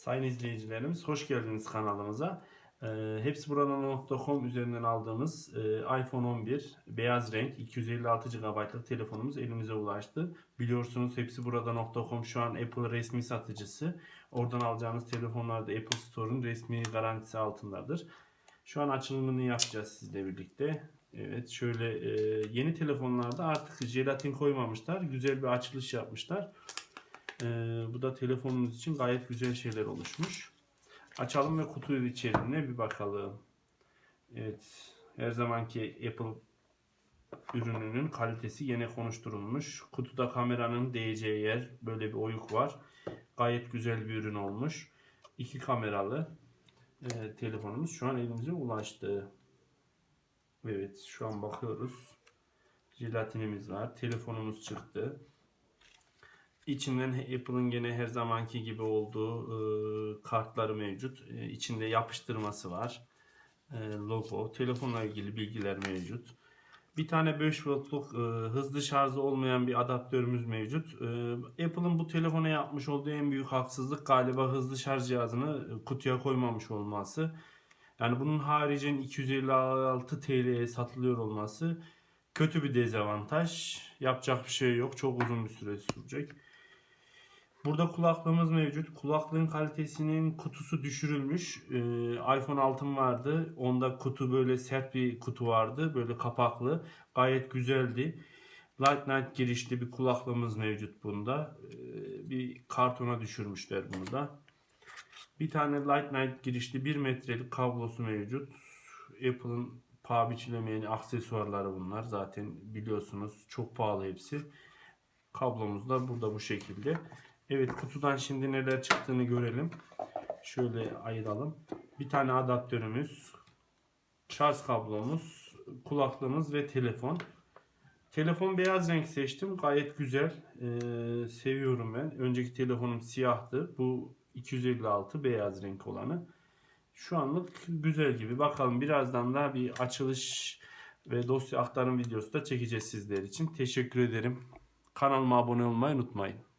Sayın izleyicilerimiz hoş geldiniz kanalımıza. Ee, hepsi buradan.com üzerinden aldığımız e, iPhone 11 beyaz renk 256 GB'lık telefonumuz elimize ulaştı. Biliyorsunuz hepsi buradan.com şu an Apple resmi satıcısı. Oradan alacağınız telefonlar da Apple Store'un resmi garantisi altındadır. Şu an açılımını yapacağız sizle birlikte. Evet şöyle e, yeni telefonlarda artık jelatin koymamışlar. Güzel bir açılış yapmışlar. Ee, bu da telefonumuz için gayet güzel şeyler oluşmuş. Açalım ve kutu içeriğine bir bakalım. Evet. Her zamanki Apple ürününün kalitesi yine konuşturulmuş. Kutuda kameranın değeceği yer böyle bir oyuk var. Gayet güzel bir ürün olmuş. İki kameralı e, telefonumuz şu an elimize ulaştı. Evet şu an bakıyoruz. Jelatinimiz var. Telefonumuz çıktı. İçinden Apple'ın gene her zamanki gibi olduğu e, kartları mevcut. E, içinde yapıştırması var. E, logo, telefonla ilgili bilgiler mevcut. Bir tane 5 voltluk e, hızlı şarjı olmayan bir adaptörümüz mevcut. E, Apple'ın bu telefona yapmış olduğu en büyük haksızlık galiba hızlı şarj cihazını e, kutuya koymamış olması. Yani bunun haricin 256 TL'ye satılıyor olması kötü bir dezavantaj. Yapacak bir şey yok. Çok uzun bir süre sürecek. Burada kulaklığımız mevcut. Kulaklığın kalitesinin kutusu düşürülmüş. Ee, iPhone 6'm vardı. Onda kutu böyle sert bir kutu vardı. Böyle kapaklı. Gayet güzeldi. Light Night girişli bir kulaklığımız mevcut bunda. Ee, bir kartona düşürmüşler bunu da. Bir tane Light Night girişli 1 metrelik kablosu mevcut. Apple'ın paha biçilemeyen aksesuarları bunlar. Zaten biliyorsunuz çok pahalı hepsi. Kablomuz da burada bu şekilde. Evet kutudan şimdi neler çıktığını görelim. Şöyle ayıralım. Bir tane adaptörümüz, şarj kablomuz, kulaklığımız ve telefon. Telefon beyaz renk seçtim. Gayet güzel. Ee, seviyorum ben. Önceki telefonum siyahtı. Bu 256 beyaz renk olanı. Şu anlık güzel gibi. Bakalım birazdan daha bir açılış ve dosya aktarım videosu da çekeceğiz sizler için. Teşekkür ederim. Kanalıma abone olmayı unutmayın.